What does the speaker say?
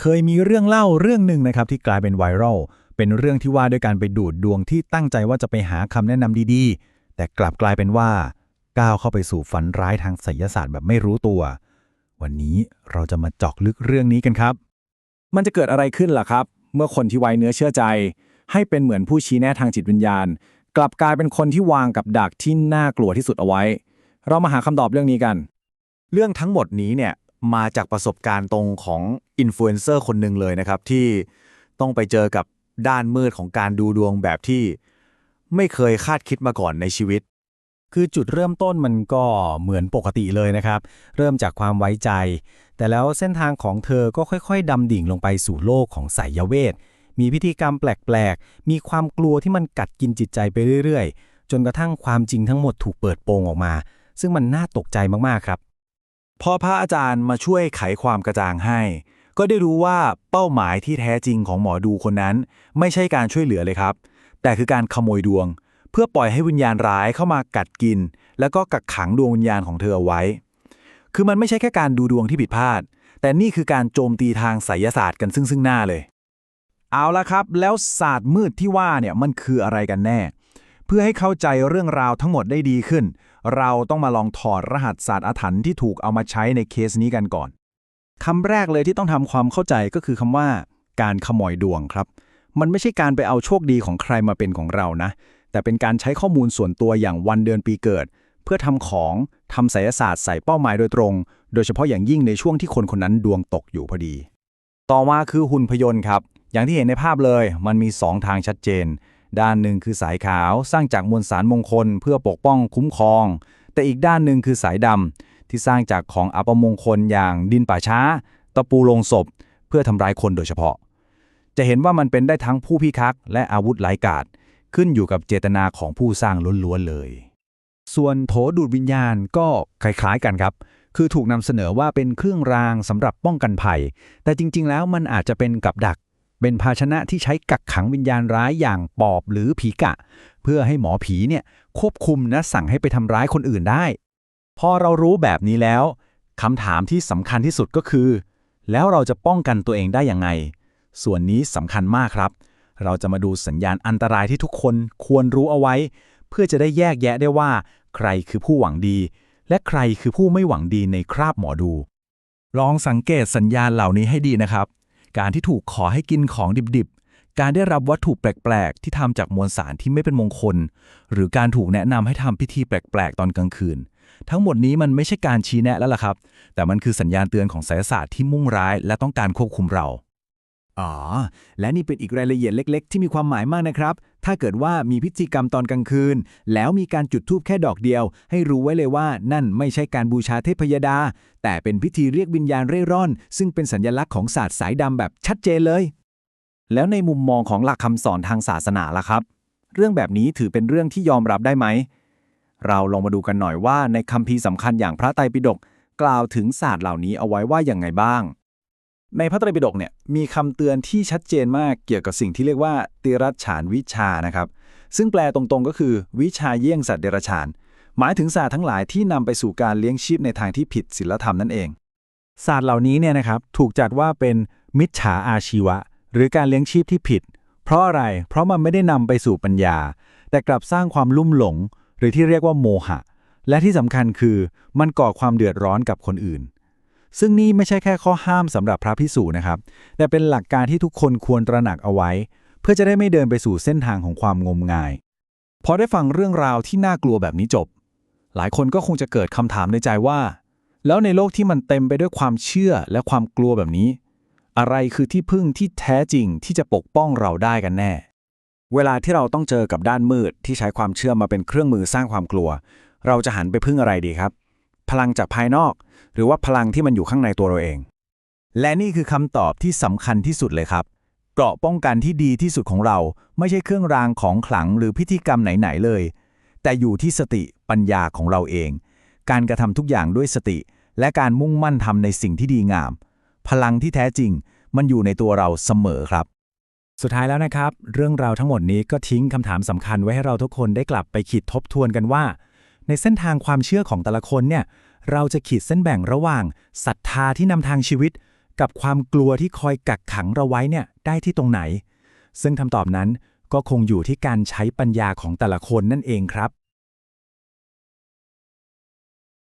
เคยมีเรื่องเล่าเรื่องหนึ่งนะครับที่กลายเป็นไวรัล เป็นเรื่องที่ว่าด้วยการไปดูดดวงที่ตั้งใจว่าจะไปหาคำแนะนำดีๆ แต่กลับกลายเป็นว่า ก้าวเข้าไปสู่ฝันร้ายทางไสยศาสตร์แบบไม่รู้ตัว วันนี้เราจะมาเจาะลึกเรื่องนี้กันครับ มันจะเกิดอะไรขึ้นล่ะครับ เมื่อคนที่ไว้เนื้อเชื่อใจ ให้เป็นเหมือนผู้ชี้แนะทางจิตวิญญาณ กลับกลายเป็นคนที่วางกับดักที่น่ากลัวที่สุดเอาไว้ เรามาหาคำตอบเรื่องนี้กัน เรื่องทั้งหมดนี้เนี่ย มาจากประสบการณ์ตรงของอินฟลูเอนเซอร์คนหนึ่งเลยนะครับ ที่ต้องไปเจอกับด้านมืดของการดูดวงแบบที่ไม่เคยคาดคิดมาก่อนในชีวิต คือจุดเริ่มต้นมันก็เหมือนปกติเลยนะครับ เริ่มจากความไว้ใจ แต่แล้วเส้นทางของเธอก็ค่อยๆดำดิ่งลงไปสู่โลกของไสยเวท มีพิธีกรรมแปลกๆ มีความกลัวที่มันกัดกินจิตใจไปเรื่อยๆ จนกระทั่งความจริงทั้งหมดถูกเปิดโปงออกมา ซึ่งมันน่าตกใจมากๆครับ พอพระอาจารย์มาช่วยไขความกระจ่างให้ ก็ได้รู้ว่าเป้าหมายที่แท้จริงของหมอดูคนนั้น ไม่ใช่การช่วยเหลือเลยครับ แต่คือการขโมยดวง เพื่อปล่อยให้วิญญาณร้ายเข้ามากัดกิน แล้วก็กักขังดวงวิญญาณของเธอเอาไว้ คือมันไม่ใช่แค่การดูดวงที่ผิดพลาด แต่นี่คือการโจมตีทางไสยศาสตร์กันซึ่งซึ่งหน้าเลย เอาละครับ แล้วศาสตร์มืดที่ว่าเนี่ยมันคืออะไรกันแน่ เพื่อให้เข้าใจเรื่องราวทั้งหมดได้ดีขึ้น เราต้องมาลองถอดรหัสศาสตร์อาถรรพ์ที่ถูกเอามาใช้ในเคสนี้กันก่อนคำแรกเลยที่ต้องทำความเข้าใจก็คือคำว่า การขโมยดวงครับ มันไม่ใช่การไปเอาโชคดีของใครมาเป็นของเรานะ แต่เป็นการใช้ข้อมูลส่วนตัวอย่างวันเดือนปีเกิด เพื่อทำของทำไสยศาสตร์ใส่เป้าหมายโดยตรง โดยเฉพาะอย่างยิ่งในช่วงที่คนคนนั้นดวงตกอยู่พอดี ต่อมาคือหุ่นพยนต์ครับ อย่างที่เห็นในภาพเลย มันมี 2 ทางชัดเจน ด้านหนึ่งคือสายขาวสร้างจากมวลสารมงคลเพื่อปกป้องคุ้มครอง แต่อีกด้านหนึ่งคือสายดำที่สร้างจากของอัปมงคลอย่างดินป่าช้า ตะปูลงศพ เพื่อทำร้ายคนโดยเฉพาะ จะเห็นว่ามันเป็นได้ทั้งผู้พิทักษ์และอาวุธหลายกาดขึ้นอยู่กับเจตนาของผู้สร้างล้วนๆเลย ส่วนโถดูดวิญญาณก็คล้ายๆกันครับ คือถูกนำเสนอว่าเป็นเครื่องรางสำหรับป้องกันภัย แต่จริง ๆ แล้วมันอาจจะเป็นกับดัก เป็นภาชนะที่ใช้กักขังวิญญาณร้ายอย่างปอบหรือผีกะ เพื่อให้หมอผีเนี่ยควบคุมและสั่งให้ไปทำร้ายคนอื่นได้ พอเรารู้แบบนี้แล้วคำถามที่สำคัญที่สุดก็คือ แล้วเราจะป้องกันตัวเองได้ยังไง ส่วนนี้สำคัญมากครับ เราจะมาดูสัญญาณอันตรายที่ทุกคนควรรู้เอาไว้ เพื่อจะได้แยกแยะได้ว่า ใครคือผู้หวังดี และใครคือผู้ไม่หวังดีในคราบหมอดู ลองสังเกตสัญญาณเหล่านี้ให้ดีนะครับ การที่ถูกขอให้กินของดิบๆ การได้รับวัตถุแปลก ๆ ที่ทำจากมวลสารที่ไม่เป็นมงคล หรือการถูกแนะนำให้ทำพิธีแปลก ๆ ตอนกลางคืน ทั้งหมดนี้มันไม่ใช่การชี้แนะแล้วล่ะครับ แต่มันคือสัญญาณเตือนของไสยศาสตร์ที่มุ่งร้าย และต้องการควบคุมเรา อ๋อ และนี่เป็นอีกรายละเอียดเล็ก ๆ ที่มีความหมายมากนะครับ ถ้าเกิดว่ามีพิธีกรรมตอนกลางคืน แล้วมีการจุดธูปแค่ดอกเดียว ให้รู้ไว้เลยว่านั่นไม่ใช่การบูชาเทพยดา แต่เป็นพิธีเรียกวิญญาณเร่ร่อน ซึ่งเป็นสัญลักษณ์ของศาสตร์สายดำแบบชัดเจนเลย แล้วในมุมมองของหลักคำสอนทางศาสนาล่ะครับ เรื่องแบบนี้ถือเป็นเรื่องที่ยอมรับได้ไหมเราลองมาดูกันหน่อยว่าในคัมภีร์สำคัญอย่างพระไตรปิฎกกล่าวถึงศาสตร์เหล่านี้เอาไว้ว่าอย่างไงบ้าง ในพระไตรปิฎกเนี่ยมีคำเตือนที่ชัดเจนมากเกี่ยวกับสิ่งที่เรียกว่าติรัชฉานวิชานะครับ ซึ่งแปลตรงๆก็คือ วิชาเยี่ยงสัตว์เดรัจฉาน หมายถึงศาสตร์ทั้งหลายที่นำไปสู่การเลี้ยงชีพในทางที่ผิดศีลธรรมนั่นเอง ศาสตร์เหล่านี้เนี่ยนะครับถูกจัดว่าเป็นมิจฉาอาชีวะ หรือการเลี้ยงชีพที่ผิด เพราะอะไร เพราะมันไม่ได้นำไปสู่ปัญญา แต่กลับสร้างความลุ่มหลง หรือที่เรียกว่าโมหะ และที่สำคัญคือมันก่อความเดือดร้อนกับคนอื่น ซึ่งนี่ไม่ใช่แค่ข้อห้ามสำหรับพระพิสูจนะครับ แต่เป็นหลักการที่ทุกคนควรตระหนักเอาไว้ เพื่อจะได้ไม่เดินไปสู่เส้นทางของความงมงาย พอได้ฟังเรื่องราวที่น่ากลัวแบบนี้จบ หลายคนก็คงจะเกิดคำถามในใจว่า แล้วในโลกที่มันเต็มไปด้วยความเชื่อและความกลัวแบบนี้ อะไรคือที่พึ่งที่แท้จริงที่จะปกป้องเราได้กันแน่ เวลาที่เราต้องเจอกับด้านมืดที่ใช้ความเชื่อมาเป็นเครื่องมือสร้างความกลัว เราจะหันไปพึ่งอะไรดีครับ ลังจากภายนอก หรือว่าพลังที่มันอยู่ข้างในตัวเราเอง และนี่คือคำตอบที่สำคัญที่สุดเลยครับ เกราะป้องกันที่ดีที่สุดของเรา ไม่ใช่เครื่องรางของขลังหรือพิธีกรรมไหนๆเลย แต่อยู่ที่สติปัญญาของเราเอง การกระทำทุกอย่างด้วยสติ และการมุ่งมั่นทำในสิ่งที่ดีงาม พลังที่แท้จริง มันอยู่ในตัวเราเสมอครับสุดท้ายแล้วนะครับ เรื่องราวทั้งหมดนี้ก็ทิ้งคำถามสำคัญไว้ให้เราทุกคนได้กลับไปคิดทบทวนกันว่า ในเส้นทางความเชื่อของแต่ละคนเนี่ย เราจะขีดเส้นแบ่งระหว่างศรัทธาที่นำทางชีวิต กับความกลัวที่คอยกักขังเราไว้เนี่ยได้ที่ตรงไหน ซึ่งคำตอบนั้นก็คงอยู่ที่การใช้ปัญญาของแต่ละคนนั่นเองครับ